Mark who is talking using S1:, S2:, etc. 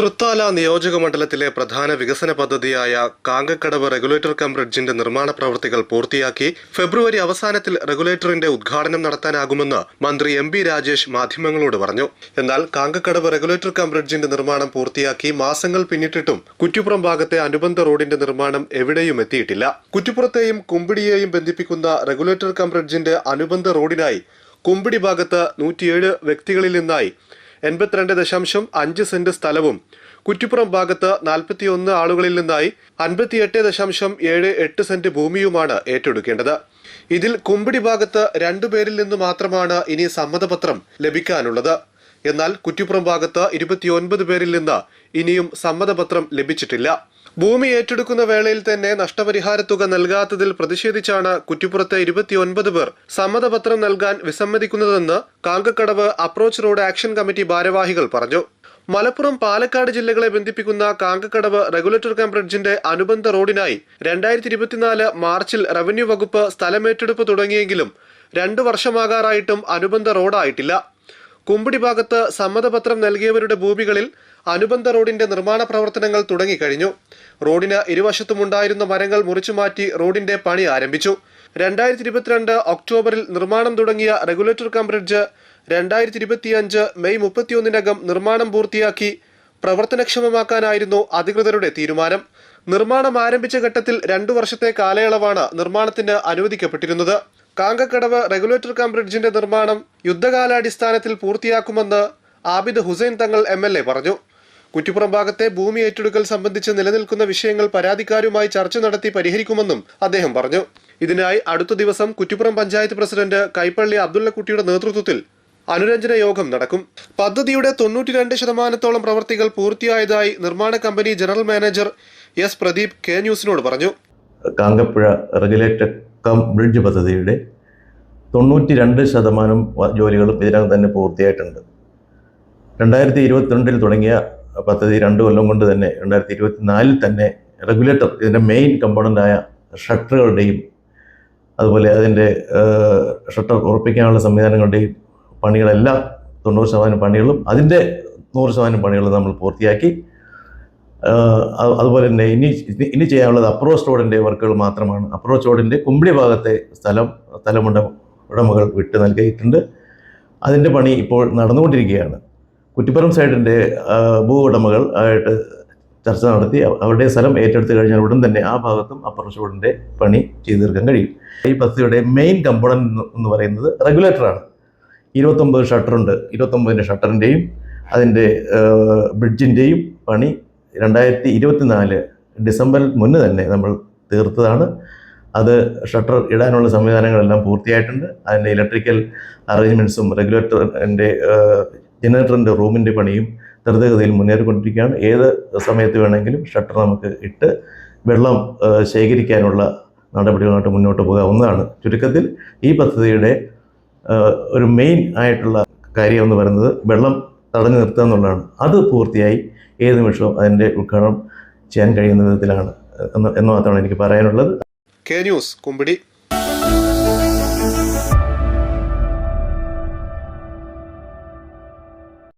S1: തൃത്താല നിയോജക മണ്ഡലത്തിലെ പ്രധാന വികസന പദ്ധതിയായ കാങ്കക്കടവ് റെഗുലേറ്റർ കം ബ്രിഡ്ജിന്റെ നിർമ്മാണ പ്രവൃത്തികൾ പൂർത്തിയാക്കി ഫെബ്രുവരി അവസാനത്തിൽ റെഗുലേറ്ററിന്റെ ഉദ്ഘാടനം നടത്താനാകുമെന്ന് മന്ത്രി എം ബി രാജേഷ് മാധ്യമങ്ങളോട് പറഞ്ഞു. എന്നാൽ കാങ്കക്കടവ് റെഗുലേറ്റർ കം ബ്രിഡ്ജിന്റെ നിർമ്മാണം പൂർത്തിയാക്കി മാസങ്ങൾ പിന്നിട്ടിട്ടും കുറ്റിപ്പുറം ഭാഗത്തെ അനുബന്ധ റോഡിന്റെ നിർമ്മാണം എവിടെയും എത്തിയിട്ടില്ല. കുറ്റിപ്പുറത്തെയും കുമ്പിടിയെയും ബന്ധിപ്പിക്കുന്ന റെഗുലേറ്റർ കം ബ്രിഡ്ജിന്റെ അനുബന്ധ റോഡിനായി കുമ്പിടി ഭാഗത്ത് നൂറ്റിയേഴ് വ്യക്തികളിൽ നിന്നായി എൺപത്തിരണ്ട് ദശാംശം അഞ്ച് സെന്റ് സ്ഥലവും. കുറ്റിപ്പുറം ഭാഗത്ത് നാൽപ്പത്തിയൊന്ന് ആളുകളിൽ നിന്നായി അൻപത്തിയെട്ട് ദശാംശം ഏഴ് എട്ട് സെന്റ് ഭൂമിയുമാണ് ഏറ്റെടുക്കേണ്ടത്. ഇതിൽ കുമ്പിടി ഭാഗത്ത് രണ്ടുപേരിൽ നിന്ന് മാത്രമാണ് ഇനി സമ്മതപത്രം ലഭിക്കാനുള്ളത്. എന്നാൽ കുറ്റിപ്പുറം ഭാഗത്ത് ഇരുപത്തിയൊൻപത് പേരിൽ നിന്ന് ഇനിയും സമ്മതപത്രം ലഭിച്ചിട്ടില്ല. ഭൂമി ഏറ്റെടുക്കുന്ന വേളയിൽ തന്നെ നഷ്ടപരിഹാര തുക നൽകാത്തതിൽ പ്രതിഷേധിച്ചാണ് കുറ്റിപ്പുറത്തെ ഇരുപത്തിയൊൻപത് പേർ സമ്മതപത്രം നൽകാൻ വിസമ്മതിക്കുന്നതെന്ന് Kankakkadavu approach road action committee ഭാരവാഹികൾ പറഞ്ഞു. മലപ്പുറം പാലക്കാട് ജില്ലകളെ ബന്ധിപ്പിക്കുന്ന കാങ്കക്കടവ് റെഗുലേറ്റർ കം ബ്രിഡ്ജിന്റെ അനുബന്ധ റോഡിനായി രണ്ടായിരത്തി ഇരുപത്തിനാല് മാർച്ചിൽ റവന്യൂ വകുപ്പ് സ്ഥലമേറ്റെടുപ്പ് തുടങ്ങിയെങ്കിലും രണ്ടു വർഷമാകാറായിട്ടും അനുബന്ധ റോഡായിട്ടില്ല. കുമ്പിടി ഭാഗത്ത് സമ്മതപത്രം നൽകിയവരുടെ ഭൂമികളിൽ അനുബന്ധ റോഡിന്റെ നിർമ്മാണ പ്രവർത്തനങ്ങൾ തുടങ്ങിക്കഴിഞ്ഞു. റോഡിന് ഇരുവശത്തുമുണ്ടായിരുന്ന മരങ്ങൾ മുറിച്ചുമാറ്റി റോഡിന്റെ പണി ആരംഭിച്ചു. രണ്ടായിരത്തി ഇരുപത്തിരണ്ട് ഒക്ടോബറിൽ നിർമ്മാണം തുടങ്ങിയ റെഗുലേറ്റർ കം ബ്രിഡ്ജ് രണ്ടായിരത്തി ഇരുപത്തിയഞ്ച് മെയ് മുപ്പത്തിയൊന്നിനകം നിർമ്മാണം പൂർത്തിയാക്കി പ്രവർത്തനക്ഷമമാക്കാനായിരുന്നു അധികൃതരുടെ തീരുമാനം. നിർമ്മാണം ആരംഭിച്ച ഘട്ടത്തിൽ രണ്ടു വർഷത്തെ കാലയളവാണ് നിർമ്മാണത്തിന് അനുവദിക്കപ്പെട്ടിരുന്നത്. കാങ്കക്കടവ് റെഗുലേറ്റർ കം ബ്രിഡ്ജിന്റെ നിർമ്മാണം യുദ്ധകാലാടിസ്ഥാനത്തിൽ പൂർത്തിയാക്കുമെന്ന് ആബിദ് ഹുസൈൻ തങ്ങൾ എം പറഞ്ഞു. കുറ്റിപ്പുറം ഭാഗത്തെ ഭൂമി ഏറ്റെടുക്കൽ സംബന്ധിച്ച് നിലനിൽക്കുന്ന വിഷയങ്ങൾ പരാതിക്കാരുമായി ചർച്ച നടത്തി പരിഹരിക്കുമെന്നും അദ്ദേഹം പറഞ്ഞു. ഇതിനായി അടുത്ത ദിവസം കുറ്റിപ്പുറം പഞ്ചായത്ത് പ്രസിഡന്റ് കൈപ്പള്ളി അബ്ദുള്ളക്കുട്ടിയുടെ നേതൃത്വത്തിൽ അനുരഞ്ജന യോഗം നടക്കും. പദ്ധതിയുടെ തൊണ്ണൂറ്റിരണ്ട് ശതമാനത്തോളം പ്രവർത്തികൾ പൂർത്തിയായതായി നിർമ്മാണ company general manager S Pradeep K ന്യൂസിനോട് പറഞ്ഞു.
S2: കാങ്കപ്പുഴ റെഗുലേറ്റർ കം ബ്രിഡ്ജ് പദ്ധതിയുടെ തൊണ്ണൂറ്റി രണ്ട് ശതമാനം ജോലികളും ഇതിനകം തന്നെ പൂർത്തിയായിട്ടുണ്ട്. രണ്ടായിരത്തി ഇരുപത്തിരണ്ടിൽ തുടങ്ങിയ പദ്ധതി രണ്ട് കൊല്ലം കൊണ്ട് തന്നെ രണ്ടായിരത്തി ഇരുപത്തിനാലിൽ തന്നെ റെഗുലേറ്റർ ഇതിന്റെ മെയിൻ കമ്പോണന്റായ ഷട്ടറുകളുടെയും അതുപോലെ അതിന്റെ ഷട്ടർ ഉറപ്പിക്കാനുള്ള സംവിധാനങ്ങളുടെയും പണികളെല്ലാം തൊണ്ണൂറ് ശതമാനം പണികളും അതിന്റെ നൂറ് ശതമാനം പണികളും നമ്മൾ പൂർത്തിയാക്കി. അതുപോലെ തന്നെ ഇനി ഇനി ചെയ്യാനുള്ളത് അപ്രോച്ച് റോഡിന്റെ വർക്കുകൾ മാത്രമാണ്. അപ്രോച്ച് റോഡിന്റെ കുമ്പിളി ഭാഗത്തെ സ്ഥലം സ്ഥലമുട ഉടമകൾ വിട്ടു നൽകിയിട്ടുണ്ട്. അതിന്റെ പണി ഇപ്പോൾ നടന്നുകൊണ്ടിരിക്കുകയാണ്. കുറ്റിപ്പുറം സൈഡിന്റെ ഭൂ ഉടമകൾ ആയിട്ട് ചർച്ച നടത്തി അവരുടെ സ്ഥലം ഏറ്റെടുത്ത് കഴിഞ്ഞാൽ ഉടൻ തന്നെ ആ ഭാഗത്തും അപ്പർ ഷോഡിന്റെ പണി ചെയ്തു തീർക്കാൻ കഴിയും. ഈ പദ്ധതിയുടെ മെയിൻ കമ്പോണന്റ് എന്ന് പറയുന്നത് റെഗുലേറ്ററാണ് ഇരുപത്തൊമ്പത് ഷട്ടറുണ്ട് ഇരുപത്തൊമ്പതിന്റെ ഷട്ടറിന്റെയും അതിന്റെ ബ്രിഡ്ജിന്റെയും പണി രണ്ടായിരത്തി ഇരുപത്തിനാല് ഡിസംബറിൽ മുന്നേ തന്നെ നമ്മൾ തീർത്തതാണ്. അത് ഷട്ടർ ഇടാനുള്ള സംവിധാനങ്ങളെല്ലാം പൂർത്തിയായിട്ടുണ്ട്. അതിന്റെ ഇലക്ട്രിക്കൽ അറേഞ്ച്മെന്റ്സും റെഗുലേറ്ററിന്റെ ജനറേറ്ററിന്റെ റൂമിന്റെ പണിയും ദ്രുതഗതിയിൽ മുന്നേറിക്കൊണ്ടിരിക്കുകയാണ്. ഏത് സമയത്ത് വേണമെങ്കിലും ഷട്ടർ നമുക്ക് ഇട്ട് വെള്ളം ശേഖരിക്കാനുള്ള നടപടികളുമായിട്ട് മുന്നോട്ട് പോകാവുന്നതാണ്. ചുരുക്കത്തിൽ ഈ പദ്ധതിയുടെ ഒരു മെയിൻ ആയിട്ടുള്ള കാര്യം എന്ന് പറയുന്നത് വെള്ളം തടഞ്ഞു നിർത്തുക എന്നുള്ളതാണ്. അത് പൂർത്തിയായി ഏത് നിമിഷവും അതിന്റെ ഉദ്ഘാടനം ചെയ്യാൻ കഴിയുന്ന വിധത്തിലാണ് എന്ന് മാത്രമാണ് എനിക്ക് പറയാനുള്ളത്.
S1: K news Kumbidi